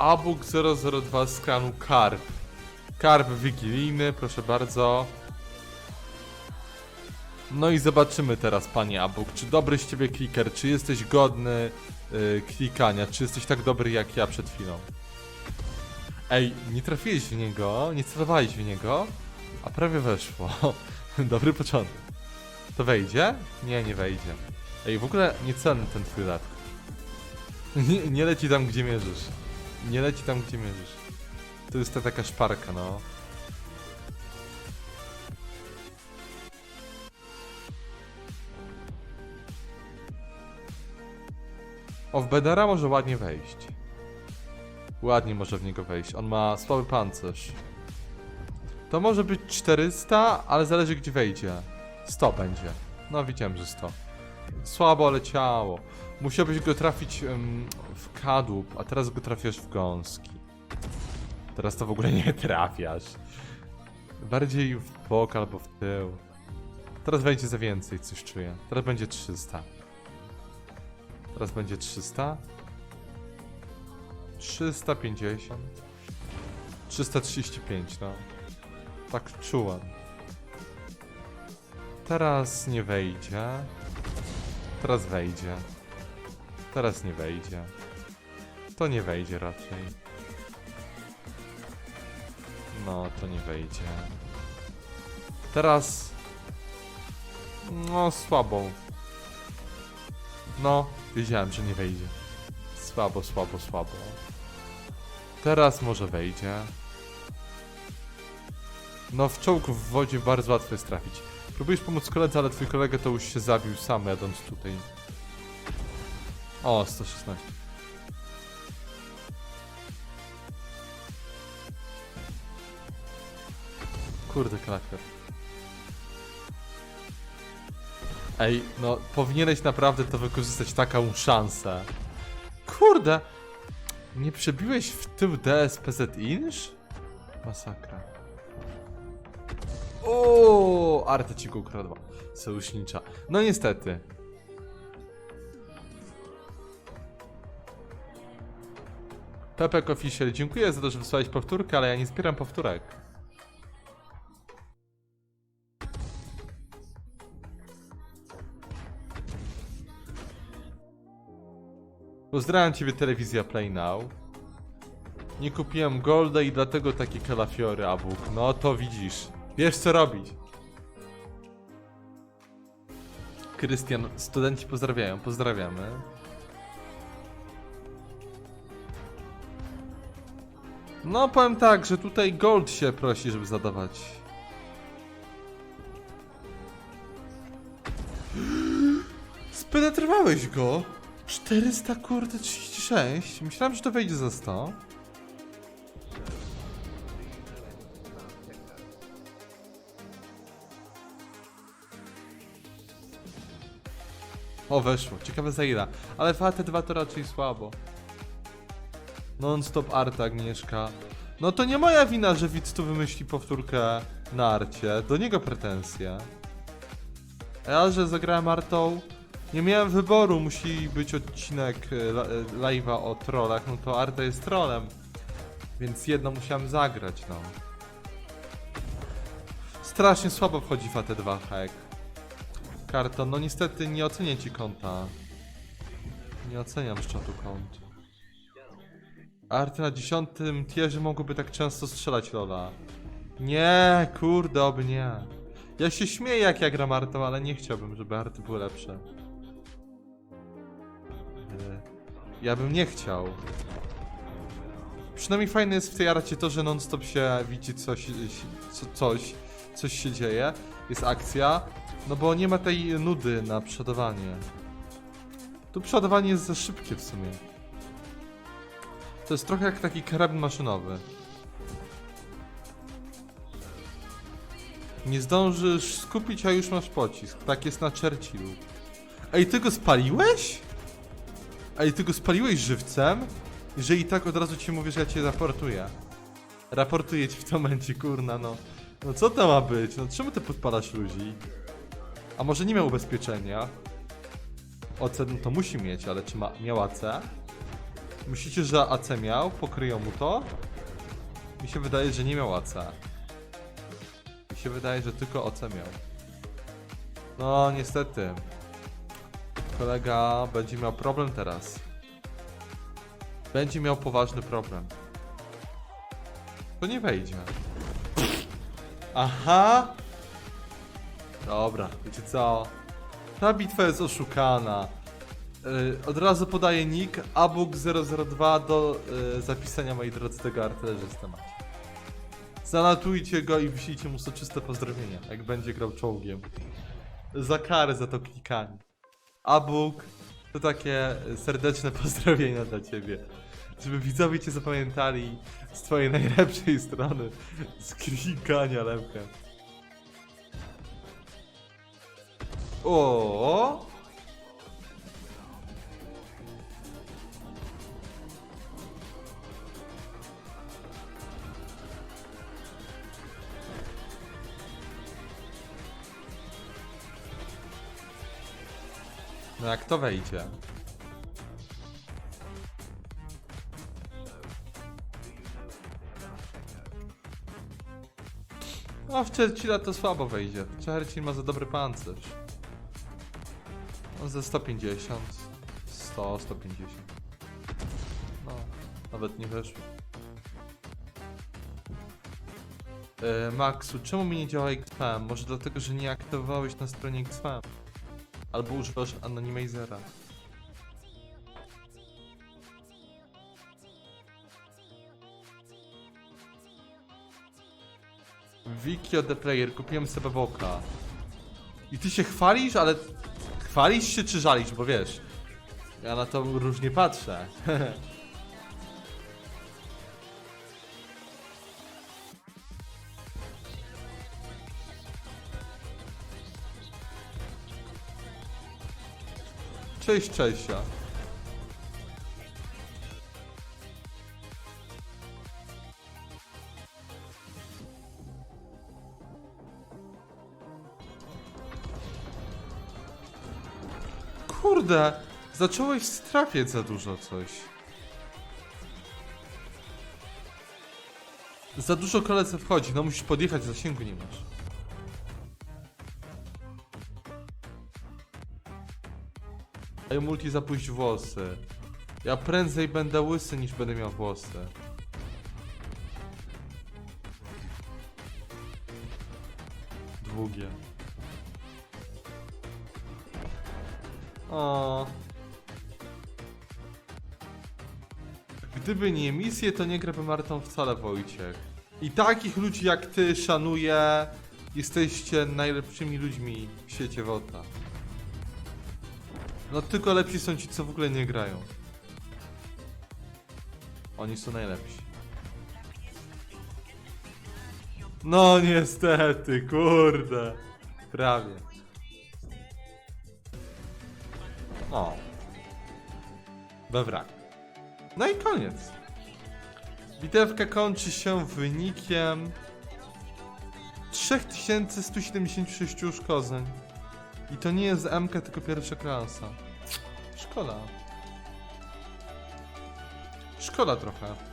Abuk 002 z klanu Karp. Karp wigilijny, proszę bardzo. No i zobaczymy teraz, panie Abuk, czy dobry z ciebie kliker, czy jesteś godny y, klikania, czy jesteś tak dobry jak ja przed chwilą. Ej, nie trafiłeś w niego, nie celowałeś w niego, a prawie weszło. Dobry początek. To wejdzie? Nie, nie wejdzie. Ej, w ogóle niecenny ten twój lat. Nie, nie leci tam, gdzie mierzysz. Nie leci tam, gdzie mierzysz. To jest ta taka szparka, no. O, w Bedara może ładnie wejść. Ładnie może w niego wejść. On ma słaby pancerz. To może być 400, ale zależy gdzie wejdzie. 100 będzie. No widziałem, że 100. Słabo leciało. Musiałbyś go trafić em, w kadłub, a teraz go trafiasz w gąski. Teraz to w ogóle nie trafiasz. Bardziej w bok albo w tył. Teraz będzie za więcej, coś czuję. Teraz będzie 300. Teraz będzie 300. 350. 335, no. Tak czułem. Teraz nie wejdzie. Teraz wejdzie. Teraz nie wejdzie. To nie wejdzie raczej. No, to nie wejdzie. Teraz. No, słabo. No, wiedziałem, że nie wejdzie. Słabo, słabo, słabo. Teraz może wejdzie. No, w czołgu w wodzie bardzo łatwo jest trafić. Próbujesz pomóc koledze, ale twój kolega to już się zabił sam jadąc tutaj. O, 116. Kurde, klakier. Ej, no powinieneś naprawdę to wykorzystać taką szansę. Kurde! Nie przebiłeś w tył DSPZ Inch? Masakra. Arta ci go ukradła. Sojusznicza. No niestety. Pepek Official, dziękuję za to, że wysłałeś powtórkę, ale ja nie zbieram powtórek. Pozdrawiam ciebie telewizja Play Now. Nie kupiłem Golda i dlatego takie kalafiory, Abuk. No to widzisz. Wiesz co robić. Krystian, studenci pozdrawiają, pozdrawiamy. No powiem tak, że tutaj Gold się prosi, żeby zadawać. Spenetrowałeś go? 400 kurde 36. Myślałem, że to wejdzie za 100. O, weszło. Ciekawe za ile. Ale w AT2 to raczej słabo. Non-stop Arta Agnieszka. No to nie moja wina, że widz tu wymyśli powtórkę na Arcie. Do niego pretensje. Ja, że zagrałem Artą, nie miałem wyboru. Musi być odcinek la- e, live'a o trollach. No to Arta jest trollem. Więc jedno musiałem zagrać, no. Strasznie słabo wchodzi w AT2 hack. Karton, no niestety nie ocenię ci konta. Nie oceniam szczotu kont. Arty na dziesiątym tierze mogłyby tak często strzelać Lola. Nie, kurde, oby nie. Ja się śmieję jak ja gram Artą, ale nie chciałbym, żeby Arty były lepsze. Ja bym nie chciał. Przynajmniej fajne jest w tej arcie to, że non-stop się widzi coś, co, coś, coś się dzieje, jest akcja, no bo nie ma tej nudy na przodowanie. Tu przodowanie jest za szybkie w sumie. To jest trochę jak taki karabin maszynowy. Nie zdążysz skupić, a już masz pocisk. Tak jest na Churchillu. Ej, ty go spaliłeś? Ej, ty go spaliłeś żywcem? Jeżeli tak, od razu ci mówię, że ja cię raportuję. Raportuję ci w tym momencie, kurna, no. No co to ma być? No czemu ty podpalasz ludzi? A może nie miał ubezpieczenia? OC no to musi mieć, ale czy ma, miała C? Myślicie, że AC miał? Pokryją mu to? Mi się wydaje, że nie miał AC. Mi się wydaje, że tylko OC miał. No, niestety. Kolega będzie miał problem teraz. Będzie miał poważny problem. To nie wejdzie. Aha! Dobra, wiecie co? Ta bitwa jest oszukana. Yy, od razu podaję nick abuk002 do yy, zapisania moi drodzy tego artylerzysty macie. Zanotujcie go i wyślijcie mu soczyste pozdrowienia, jak będzie grał czołgiem. Za karę za to klikanie. Abuk, to takie serdeczne pozdrowienia dla ciebie. Żeby widzowie cię zapamiętali z twojej najlepszej strony. Z klikania lepkę. O! No jak to wejdzie? No w Churchilla to słabo wejdzie. Churchill ma za dobry pancerz. On ze 150. 100, 150. No, nawet nie weszło. E, Maxu, czemu mi nie działa XFM? Może dlatego, że nie aktywowałeś na stronie XFM? Albo używasz Anonymizera. Wikio the Player, kupiłem sobie boka. I ty się chwalisz, ale chwalisz się czy żalisz, bo wiesz, ja na to różnie patrzę. Cześć, Czesia. Kurde, zacząłeś strafiać za dużo coś. Za dużo koledze wchodzi, no musisz podjechać, zasięgu nie masz. Ej, multi zapuść włosy. Ja prędzej będę łysy niż będę miał włosy. Długie. O. Gdyby nie misje, to nie grałbym Martą wcale, Wojciech. I takich ludzi jak ty szanuję. Jesteście najlepszymi ludźmi w świecie WOTA. No tylko lepsi są ci, co w ogóle nie grają. Oni są najlepsi. No niestety, kurde. Prawie. O. Bewrak. No i koniec. Bitewka kończy się wynikiem 3176 uszkodzeń. I to nie jest MK, tylko pierwsza klasa. Szkoda. Szkoda trochę.